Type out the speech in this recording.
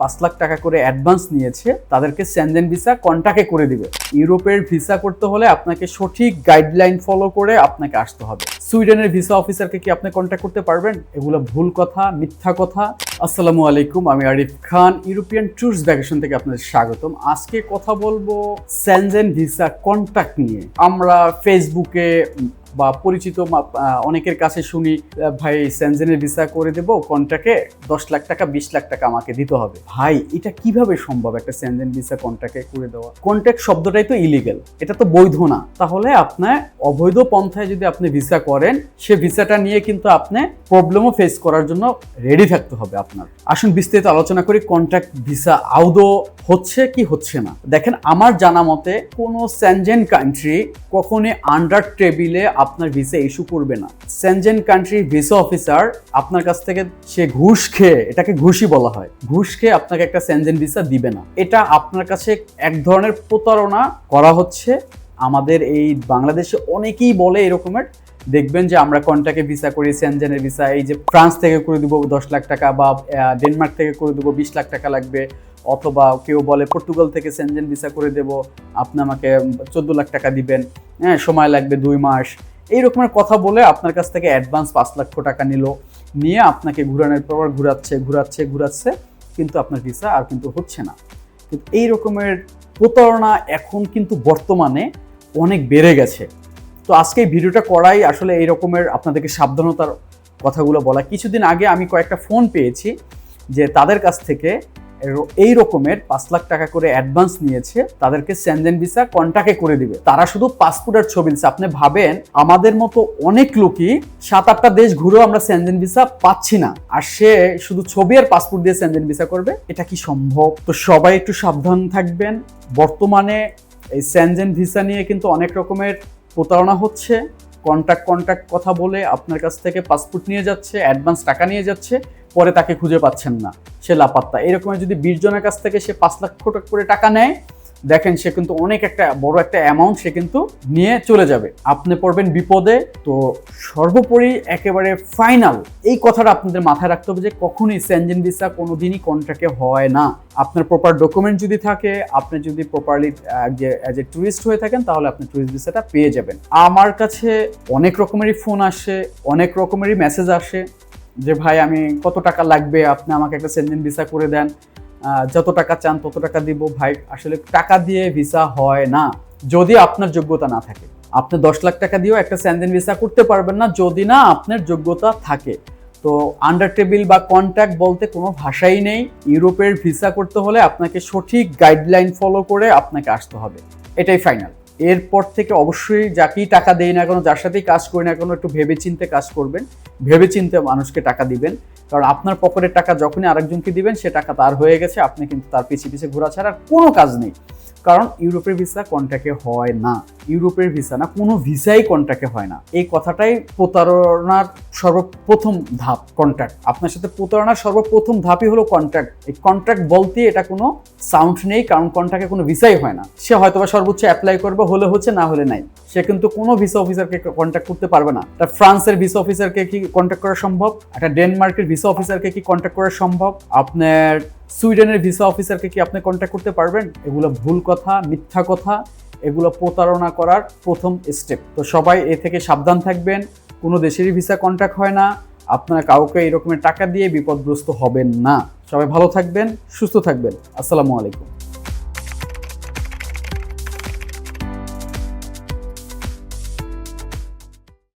পাঁচ লাখ টাকা করে অ্যাডভান্স নিয়েছে, তাদেরকে স্যানজেন ভিসা কন্টাক্টে করে দিবে। ইউরোপের ভিসা করতে হলে আপনাকে সঠিক গাইডলাইন ফলো করে আপনাকে আসতে হবে। সুইডেনের ভিসা অফিসারকে কি আপনি কন্ট্যাক্ট করতে পারবেন? এগুলো ভুল কথা, মিথ্যা কথা। আসসালামু আলাইকুম, আমি Arif Khan European tours vacation থেকে আপনাদের স্বাগতম। আজকে কথা বলব স্যানজেন ভিসা কন্ট্যাক্ট নিয়ে। আমরা ফেসবুকে বা পরিচিত অনেকের কাছে শুনি ভাই স্যানজেনের ভিসা করে দেবো কন্ট্যাক্টে দশ লাখ টাকা, বিশ লাখ টাকা আমাকে দিতে হবে। ভাই, এটা কীভাবে সম্ভব একটা স্যানজেন ভিসা কন্ট্যাক্টে করে দেওয়া? কন্ট্যাক্ট শব্দটাই তো ইলিগেল এটা তো বৈধ না। তাহলে আপনার অবৈধ পন্থায় যদি আপনি ভিসা করেন, সে ভিসাটা নিয়ে কিন্তু আপনি প্রবলেমও ফেস করার জন্য রেডি থাকতে হবে আপনার। আসুন বিস্তারিত আলোচনা করি কন্ট্যাক্ট ভিসা আদৌ হচ্ছে কি হচ্ছে না? দেখেন, আমার জানা মতে কোনো স্যানজেন কান্ট্রি কখনই আন্ডার টেবিলে আপনার ভিসা ইস্যু করবে না। সেনজেন কান্ট্রির ভিসা অফিসার আপনার কাছ থেকে সে ঘুষ খেয়ে, এটাকে ঘুষই বলা হয়, ঘুষ খেয়ে আপনাকে একটা সেনজেন ভিসা দিবে না। এটা আপনার কাছে এক ধরনের প্রতারণা করা হচ্ছে। আমাদের এই বাংলাদেশে অনেকেই বলে এরকমের দেখবেন যে আমরা কন্টাকে ভিসা করি সেনজেনের ভিসা এই যে ফ্রান্স থেকে করে দেবো দশ লাখ টাকা বা ডেনমার্ক থেকে করে দেবো বিশ লাখ টাকা লাগবে, অথবা কেউ বলে পর্তুগাল থেকে সেনজেন ভিসা করে দেব, আপনি আমাকে চোদ্দ লাখ টাকা দিবেন হ্যাঁ সময় লাগবে দুই মাস। এই রকমের কথা বলে আপনার কাছ থেকে অ্যাডভান্স পাঁচ লক্ষ টাকা নিল, নিয়ে আপনাকে ঘুরানোর পর ঘুরাচ্ছে ঘুরাচ্ছে ঘুরাচ্ছে, কিন্তু আপনার ভিসা আর কিন্তু হচ্ছে না। এই রকমের প্রতারণা এখন কিন্তু বর্তমানে অনেক বেড়ে গেছে। তো আজকে ভিডিওটা করাই আসলে এই রকমের আপনাদেরকে সাবধানতার কথাগুলো বলা। কিছুদিন আগে আমি কয়েকটা ফোন পেয়েছি যে তাদের কাছ থেকে এই রকমের পাঁচ লাখ টাকা করে অ্যাডভান্স নিয়েছে, তাদেরকে স্যানজেন ভিসা কন্ট্যাক্টে করে দিবে। তারা শুধু পাসপোর্ট আর ছবি দিচ্ছে আপনি ভাবেন, আমাদের মতো অনেক লোকই সাত আটটা দেশ ঘুরেও আমরা স্যানজেন ভিসা পাচ্ছি না। আর সে শুধু ছবি আর পাসপোর্ট দিয়ে স্যানজেন ভিসা করবে? এটা কি সম্ভব? তো সবাই একটু সাবধান থাকবেন। বর্তমানে এই স্যানজেন ভিসা নিয়ে কিন্তু অনেক রকমের প্রতারণা হচ্ছে কন্ট্যাক্ট কন্ট্যাক্ট কথা বলে আপনার কাছ থেকে পাসপোর্ট নিয়ে যাচ্ছে অ্যাডভান্স টাকা নিয়ে যাচ্ছে, পরে তাকে খুঁজে পাচ্ছেন না। সে লাপাত্তা। এরকমের যদি বিশ জনের কাছ থেকে সে পাঁচ লাখ করে টাকা নেয় দেখেন সে কিন্তু অনেক একটা বড় একটা অ্যামাউন্ট সে কিন্তু নিয়ে চলে যাবে। আপনি পড়বেন বিপদে, তো সর্বোপরি একেবারে ফাইনাল এই কথাটা আপনাদের মাথায় রাখতে হবে যে কখনই স্যানজেন ভিসা কোনোদিনই কন্ট্রাক্টে হয় না। আপনার প্রপার ডকুমেন্ট যদি থাকে, আপনি যদি প্রপারলি অ্যাজ এ টুরিস্ট হয়ে থাকেন, তাহলে আপনি টুরিস্ট ভিসাটা পেয়ে যাবেন। আমার কাছে অনেক রকমেরই ফোন আসে, অনেক রকমেরই মেসেজ আসে যে, ভাই, আমি কত টাকা লাগবে? আপনি আমাকে একটা সেনজেন ভিসা করে দেন। যত টাকা চান তত টাকা দিব। ভাই, আসলে টাকা দিয়ে ভিসা হয় না। যদি আপনার যোগ্যতা না থাকে। আপনি দশ লাখ টাকা দিয়েও একটা স্যান্ডেন ভিসা করতে পারবেন না। যদি না, আপনার যোগ্যতা থাকে। তো আন্ডার টেবিল বা কন্ট্যাক্ট বলতে কোনো ভাষাই নেই। ইউরোপের ভিসা করতে হলে আপনাকে সঠিক গাইডলাইন ফলো করে আপনাকে আসতে হবে। এটাই ফাইনাল এরপর থেকে অবশ্যই যাকেই টাকা দেয় না কেন, যার সাথেই কাজ করি না কেন, একটু ভেবেচিন্তে কাজ করবেন। ভেবেচিন্তে মানুষকে টাকা দিবেন। কারণ আপনার পকেটের টাকা যখনই আরেকজনকে দিবেন, সে টাকা তার হয়ে গেছে, আপনি কিন্তু তার পিছিয়ে পিছিয়ে ঘোরা ছাড়া কোনো কাজ নেই। কারণ ইউরোপের ভিসা কন্ট্যাক্টে হয় না। ইউরোপের ভিসা না, কোনো ভিসাই কন্ট্যাক্টে হয় না। এই কথাটাই প্রতারণার সর্বপ্রথম ধাপ কন্ট্যাক্ট আপনার সাথে প্রতারণার সর্বপ্রথম ধাপই হলো কন্ট্যাক্ট এই কন্ট্যাক্ট বলতে এটা কোনো সাউন্ড নেই, কারণ কন্ট্যাক্টে কোনো ভিসাই হয় না। সে হয়তো বা সর্বোচ্চ অ্যাপ্লাই করবে, হলে হচ্ছে, না হলে নাই। সে কিন্তু কোনো ভিসা অফিসারকে কন্ট্যাক্ট করতে পারবে না। তা ফ্রান্সের ভিসা অফিসারকে কি কন্ট্যাক্ট করা সম্ভব? একটা ডেনমার্কের ভিসা অফিসারকে কি কন্ট্যাক্ট করা সম্ভব? আপনার সুইডেনের ভিসা অফিসারকে কি আপনি কন্ট্যাক্ট করতে পারবেন? এগুলো ভুল কথা, মিথ্যা কথা, এগুলো প্রতারণা করার প্রথম স্টেপ তো সবাই এ থেকে সাবধান থাকবেন, কোনো দেশেরই ভিসা কন্ট্যাক্ট হয় না, আপনারা কাউকে এই রকমের টাকা দিয়ে বিপদগ্রস্ত হবেন না। সবাই ভালো থাকবেন, সুস্থ থাকবেন। আসসালামু আলাইকুম।